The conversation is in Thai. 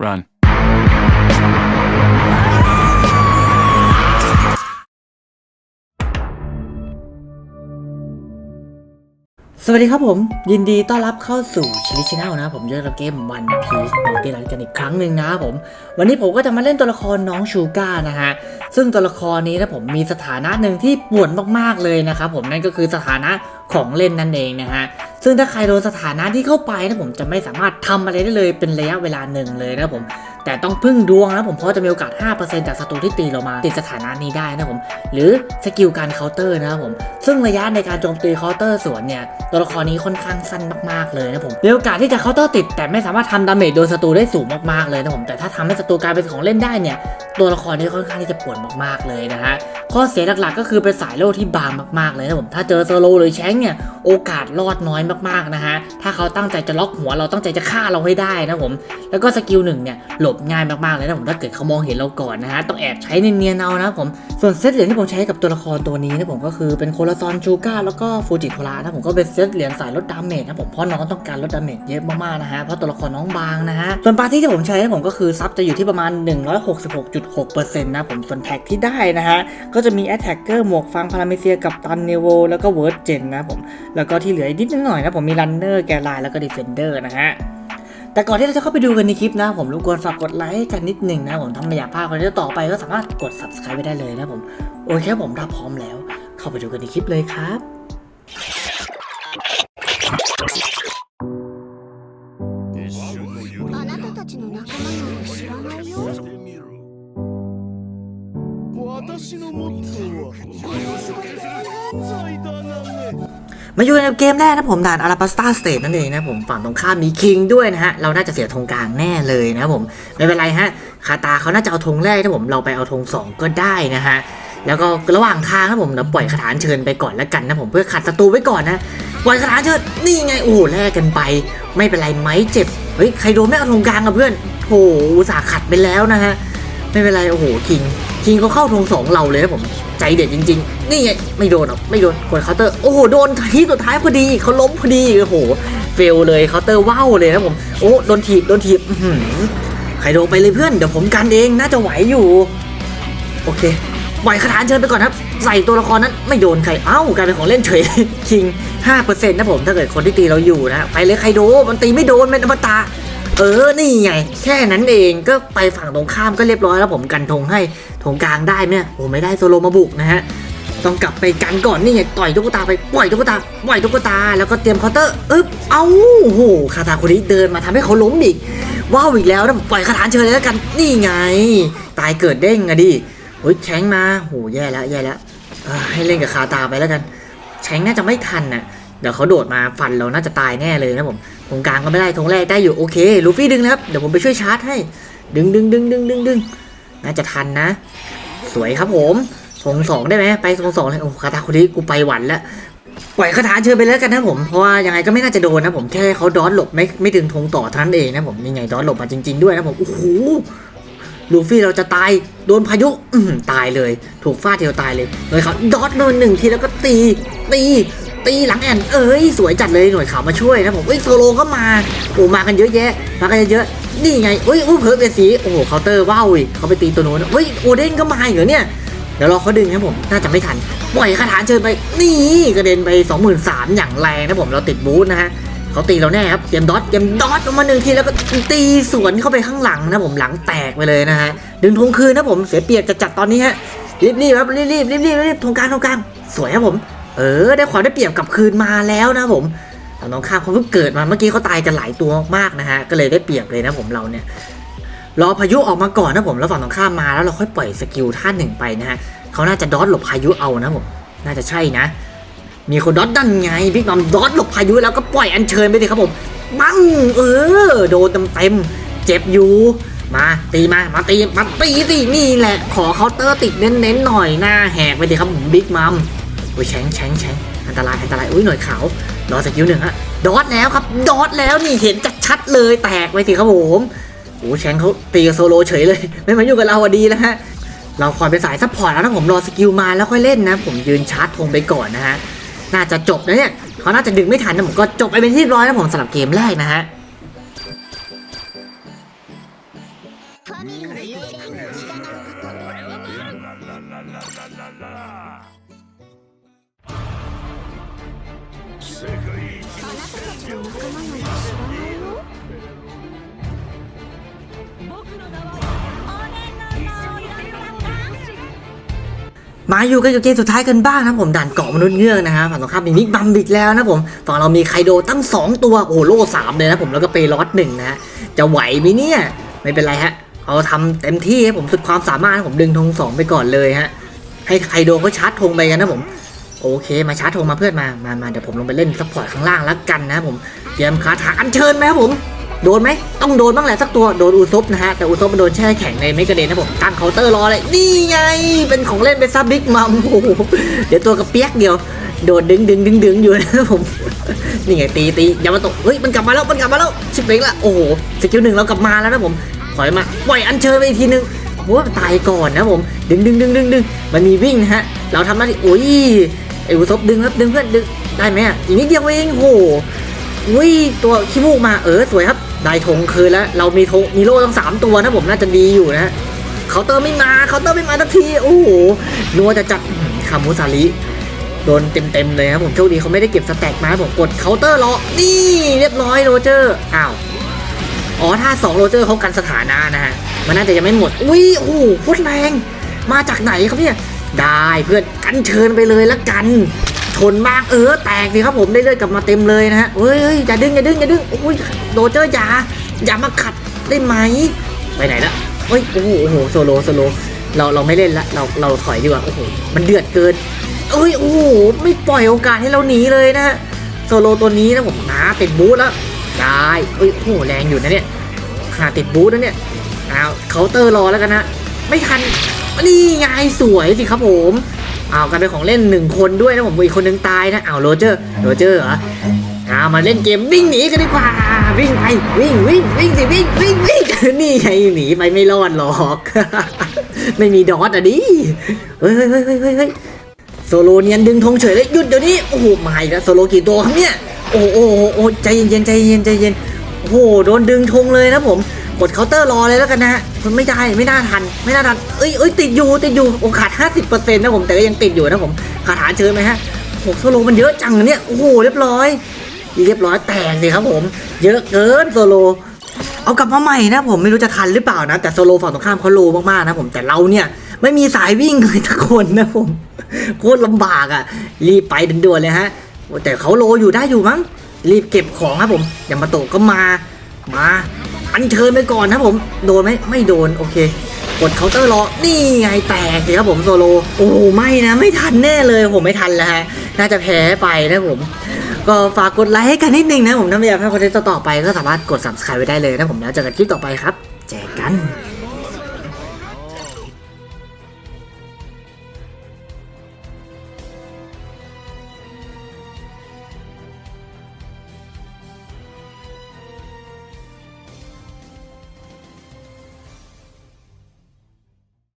Run. วัสดีครับผม ยินดีต้อนรับเข้าสู่ชิลิชิแนลนะครับผมเยอกับเกมวันพีซออเกลันกันอีกครั้งหนึ่งนะครับผม วันนี้ผมก็จะมาเล่นตัวละครน้องชูก้านะฮะ ซึ่งตัวละครนี้นะผมมีสถานะหนึ่งที่ป่วนมากๆเลยนะครับผมนั่นก็คือสถานะของเล่นนั่นเองนะฮะ ซึ่งถ้าใครโดนสถานะที่เข้าไปนะผมจะไม่สามารถทำอะไรได้เลยเป็นระยะเวลาหนึ่งเลยนะครับผม แต่ต้องพึ่งดวงนะผมเพราะจะมีโอกาส 5%จากศัตรูที่ตีเรามา ติดสถานะนี้ได้นะผม หรือสกิลการเคาน์เตอร์นะครับผม ซึ่งระยะในการโจมตีเคาน์เตอร์สวนเนี่ยตัวละครนี้ค่อนข้างสั้นมากๆเลยนะผมมีโอกาสที่จะเคาน์เตอร์ติดแต่ไม่สามารถทำดาเมจโดนศัตรูได้สูงมากๆเลยนะผมแต่ถ้าทำให้ศัตรูกลายเป็นของเล่นได้เนี่ย ตัวละครนี้ค่อนข้างที่จะปวดมากๆเลยนะฮะข้อเสียหลักๆก็คือเป็นสายโล่ที่บางมากๆเลยนะผมถ้าเจอโซโลหรือแชงเนี่ยโอกาสรอดน้อยมากๆนะฮะถ้าเขาตั้งใจจะล็อกหัวเราตั้งใจจะฆ่าเราให้ได้นะผมแล้วก็สกิลหนึ่งเนี่ยหลบง่ายมากๆเลยนะผมถ้าเกิดเขามองเห็นเราก่อนนะฮะต้องแอบใช้เนียนๆเอานะผมส่วนเซตเหรียญที่ผมใช้กับตัวละครตัวนี้นะผมก็คือเป็นโคลาซอนชูก้าแล้วก็ฟูจิโทรานะผมก็เป็นเซตเหรียญสายลดดาเมจนะผมเพราะน้องต้องการลดดาเมจเยอะมากๆนะฮะเพราะตัวละครน้องบางนะฮะส่วนปาร์ตี้ที่ผมใช้นะผมก็คือซับจะอยู่ที่ประมาณ 166.6 นะผมส่วนแท็กที่ได้นะฮะก็จะมีแอตแทกเกอร์หมวกฟังพาราเมเซียกับตันเนโวแล้วก็เวิร์ดเจนนะผมแล้วก็ที่เหลืออีกนิดหน่อยนะผมมีรันเนอร์แกลายแล้วก็ดีเฟนเดอร์นะฮะ แต่ก่อนที่เราจะเข้าไปดูกันในคลิปนะ ผมรบกวนฝากกดไลค์กันนิดหนึ่งนะผมถ้าไม่อยากพลาดคอนเทนต์ต่อไปก็สามารถกด subscribe ไปได้เลยนะผม โอเคครับผมถ้าพร้อมแล้ว เข้าไปดูกันในคลิปเลยครับ あなたたちの仲間 私のモットーは犯罪だなね มาอยู่ในเกมแรกนะผมด่านอาราปาสตาสเตทนั่นเองนะผมฝั่งตรงข้ามมีคิงด้วยนะฮะ เราน่าจะเสียธงกลางแน่เลยนะผม ไม่เป็นไรฮะ คาตาเขาน่าจะเอาธงแรกนะผมเราไปเอาธงสองก็ได้นะฮะ แล้วก็ระหว่างทางนะผมเราปล่อยคาถานเชิญไปก่อนแล้วกันนะผมเพื่อขัดศัตรูไว้ก่อนนะ ปล่อยคาถานเชิญนี่ไงโอ้โหแลกกันไป ไม่เป็นไรไหมเจ็บ เฮ้ยใครโดนไม่เอาธงกลางกับเพื่อนโอ้โหอุตส่าห์ขัดไปแล้วนะฮะ ไม่เป็นไรโอ้โหคิง คิงเขาเข้าธงสองเราเลยนะผมใจเด็ดจริง ๆ นี่ไงไม่โดนหรอกไม่โดนกดเคาน์เตอร์โอ้โหโดนทีสุดท้ายพอดีเขาล้มพอดีโอ้โหเฟลเลยเคาน์เตอร์ว้าวเลยนะผมโอ้โดนถีบโดนถีบอื้อหือใครโดนไปเลยเพื่อนเดี๋ยวผมกันเองน่าจะไหวอยู่ โอเคปล่อยคาถาเชิญไปก่อนครับ ใส่ตัวละครนั้นไม่โดนใคร เอ้ากลายเป็นของเล่นเฉยคิง5%นะผมถ้าเกิดคนที่ตีเราอยู่นะ ไปเลยใครโดนมันตีไม่โดนเป็นอมตะ เออ นี่ไง แค่นั้นเองก็ไปฝั่งตรงข้ามก็เรียบร้อยแล้วผมกันธงให้ธงกลางได้ไหมโอ้ไม่ได้โซโลมาบุกนะฮะต้องกลับไปกันก่อนนี่ไงต่อยตุ๊กตาไปปล่อยตุ๊กตาปล่อยตุ๊กตา แล้วก็เตรียมเคาน์เตอร์อึ๊บเอ้าโหคาถาคนนี้เดินมาทำให้เขาล้มอีกว้าวอีกแล้วนะปล่อยคาถาเชิญเลยแล้วกันนี่ไง ตายเกิดเด้งอะดิโอ้ยแชงมาโหแย่แล้วแย่แล้วให้เล่นกับคาตาไปแล้วกันแชงน่าจะไม่ทันน่ะเดี๋ยวเขาโดดมาฟันเราน่าจะตายแน่เลยนะผม ตรงกลางก็ไม่ได้ตรงแรกได้อยู่โอเคลูฟี่ดึงนะครับเดี๋ยวผมไปช่วยชาร์จให้ ดึงดึงดึงดึงดึงดึงน่าจะทันนะ สวยครับผมทงสองได้ไหมไปทงสองเลยโอ้คาถาคนนี้กูไปหวันแล้วปล่อยคาถาเชิญไปแล้วกันนะผมเพราะว่ายังไงก็ไม่น่าจะโดนนะผมแค่เขาดอนหลบไม่ไม่ถึงธงต่อท่านั้นเองนะผมยังไงดอนหลบมาจริง ๆด้วยนะผมโอ้โหลูฟี่เราจะตายโดนพายุตายเลย ถูกฟาดเทียวตายเลยหน่วยขาวดอทโดนหนึ่งทีแล้วก็ตีตี ตีหลังแอนเอ้ยสวยจัดเลยหน่วยขาวมาช่วยนะผมเอ้ยโซโลก็มาโอ้มากันเยอะแยะมากันเยอะนี่ไงเอ้ยอุ้เพิร์ดเป็นสีโอ้โหเคาน์เตอร์ว้าวเขาไปตีตัวโน้นเฮ้ยโอเด้นก็มาอีกเหรอเนี่ยเดี๋ยวรอเขาดึงนะผมน่าจะไม่ทันปล่อยคาถาเชิญไปนี่กระเด็นไป 23,000อย่างแรงนะผมเราติดบูทนะฮะเขาตีเราแน่ครับเตรียมดอทเตรียมดอทออกมาหนึ่งทีแล้วก็ตีสวนเข้าไปข้างหลังนะผมหลังแตกไปเลยนะฮะดึงธงคืนนะผมเสียเปรียบจะจัดตอนนี้ฮะรีบรีบครับรีบรีบรีบรีบรีบธงกลางธงกลางสวยครับผม เออ ได้ความได้เปรียบกลับคืนมาแล้วนะผมแต่น้องข้ามเขาเพิ่งเกิดมาเมื่อกี้เขาตายกันหลายตัวมากๆนะฮะก็เลยได้เปรียบเลยนะผมเราเนี่ยรอพายุออกมาก่อนนะผมแล้วฝั่งตรงข้ามมาแล้วเราค่อยปล่อยสกิลท่าหนึ่งไปนะฮะเขาน่าจะดอทหลบพายุเอานะผมน่าจะใช่นะ มีคนดอทดันไงพี่กอมดอทหลบพายุแล้วก็ปล่อยอัญเชิญไปสิครับผมบังเออโดนเต็มเต็มๆเจ็บอยู่มาตีมา มาตี มาตีสินี่แหละ ขอเคาน์เตอร์ติดเน้นๆหน่อยหน้าแหกไปสิครับผมบิ๊กมัม โอ้ยแชงแชงแชงอันตรายอันตรายอุ้ยหน่วยขาวรอสกิลหนึ่งฮะดอทแล้วครับดอทแล้วนี่เห็นชัดๆเลยแตกไปสิครับผมโอ้แชงเขาตีกับโซโลเฉยเลย ไม่มาอยุ่กับเราอดีแล้วฮะเราคอยเป็นสายซัพพอร์ตแล้วนะผมรอสกิลมาแล้วค่อยเล่นนะ ผมยืนชาร์จธงไปก่อนนะฮะน่าจะจบนะเนี่ยเขาน่าจะดึงไม่ทันนะผมก็จบไปเป็นที่เรียบร้อยนะผมสำหรับเกมแรกนะฮะ よมาอยู่กันกับเกมสุดท้ายกันบ้างนะผมด่านเกาะมนุษย์เงือกนะฮะฝั่งตรงข้ามมีมิกบัมบิกแล้วนะผมฝั่งเรามีไคโดตั้ง 2 ตัวโอ้โหโล่สามเลยนะผมแล้วก็เปรอสหนึ่งนะฮะจะไหวไหมเนี่ยไม่เป็นไรฮะเอาทำเต็มที่ให้ผมสุดความสามารถผมดึงธงสองไปก่อนเลยฮะให้ไคโดเขาชาร์จธงไปกันนะผม โอเคมาชาร์จธงมาเพื่อนมามามาเดี๋ยวผมลงไปเล่นซัพพอร์ตข้างล่างแล้วกันนะผมเตรียมคาถาอัญเชิญไหมครับผมโดนไหมต้องโดนบ้างแหละสักตัวโดนอุซบนะฮะแต่อุซบมันโดนแช่แข็งในไม่กระเด็นนะผมตั้งเคาน์เตอร์รอเลยนี่ไง เป็นของเล่นเป็นซับบิ๊กมัมโอ้โหเดี๋ยวตัวกระเปียกเดียว โดนดึงดึงดึงดึงอยู่นะผมนี่ไงตีตีอย่ามาตกเฮ้ยมันกลับมาแล้วมันกลับมาแล้วชิบเป้งละโอ้โหสกิลหนึ่งเรากลับมาแล้วนะผมถอยมาปล่อยอันเชิญไปอีกทีนึงโอ้โหตายก่อนนะผมดึงดึงดึงดึงดึงมันมีวิ่งนะฮะเราทำหน้าที่โอ้ย อ้อุซบดึงครับดึงเพื่อนดึงได้ไหมอะอีกนิดเดียวเองโอ้โหอุ้ยตัวขี้มูกมาเออสวยครับ ได้ธงคืนแล้ว เรามีธงมีโล่ทั้งสามตัวนะผมน่าจะดีอยู่นะเคาน์เตอร์ไม่มาเคาน์เตอร์ไม่มาทักทีโอ้โหนัวจะจัดคามูซาริโดนเต็มๆเลยครับผมโชคดีเขาไม่ได้เก็บสแต็กมาผมกดเคาน์เตอร์รอนี่เรียบร้อยโรเจอร์อ้าวอ๋อถ้าสองโรเจอร์เขากันสถานะนะฮะมันน่าจะยังไม่หมดอุ้ยโอ้โหโคตรแรงมาจากไหนครับเนี่ย ได้เพื่อนกันเชิญไปเลยละกัน ชนบ้างเออแตกสิครับผมได้เลือดกลับมาเต็มเลยนะฮะเฮ้ยเฮ้ยอย่าดึงอย่าดึงอย่าดึงโอ้ยโดเจอร์อย่าอย่ามาขัดได้ไหมไปไหนละเฮ้ยโอ้โหโอ้โหโซโลโซโลเราเราไม่เล่นละเราเราถอยดีกว่าโอ้โหมันเดือดเกินเอ้ยโอ้โหไม่ปล่อยโอกาสให้เราหนีเลยนะฮะโซโลตัวนี้นะผมนะติดบูทแล้วได้เอ้ยโอ้โหแรงอยู่นะเนี่ยขนาดติดบูทนะเนี่ยเอาเคาน์เตอร์รอแล้วกันนะไม่ทัน นี่ไงสวยสิครับผมเอากลายเป็นของเล่นหนึ่งคนด้วยนะผมอีกคนนึงตายนะเอาโรเจอร์โรเจอร์เหรอเอามาเล่นเกมวิ่งหนีกันดีกว่าวิ่งไปวิ่งวิ่งวิ่งสิวิ่งวิ่งวิ่งนี่ไงหนีไปไม่รอดหรอกไม่มีดอทอะดิเฮ้ยเฮ้ยเฮ้ยเฮ้ยเฮ้ยเฮ้ยโซโลเนียนดึงธงเฉยเลยหยุดเดี๋ยวนี้โอ้โหมาอีกแล้วโซโลกี่ตัวครับเนี่ยโอ้โหโอ้โอ้ใจเย็นใจเย็นใจเย็นโอ้โหโดนดึงธงเลยนะผมกดเคาน์เตอร์รอเลยแล้วกันนะฮะ มันไม่ได้ไม่น่าทัน ไม่น่าทันเอ้ยเอ้ยติดอยู่ติดอยู่โอ้ขาด50%นต์นะผมแต่ก็ยังติดอยู่นะผมคาถาเชิญไหมฮะโอ้โซโลมันเยอะจังเนี่ยโอ้โหเรียบร้อยเรียบร้อยแตกสิครับผม เยอะเกินโซโลเอากลับมาใหม่นะผมไม่รู้จะทันหรือเปล่านะ แต่โซโลฝั่งตรงข้ามเขาโลมากๆนะผมแต่เราเนี่ยไม่มีสายวิ่งเลยทุกคนนะผมโคตรลำบากอะ รีบไปด่วนๆเลยฮะแต่เขาโลอยู่ได้อยู่มั้งรีบเก็บของครับผมอย่ามาโตก็มามา อันเชิญไปก่อนนะผม โดนไหมไม่โดน โอเค กดเคาน์เตอร์รอ นี่ไงแตกสิครับผมโซโล โอ้โหไม่นะ ไม่ทันแน่เลยผมไม่ทันแล้วฮะ น่าจะแพ้ไปนะผม ก็ฝากกดไลค์ให้กันนิดนึงนะผมถ้าไม่อยากให้คอนเทนต์ต่อไปก็สามารถกด subscribe ไว้ได้เลยนะผมแล้วเจอกันคลิปต่อไปครับ แจกกัน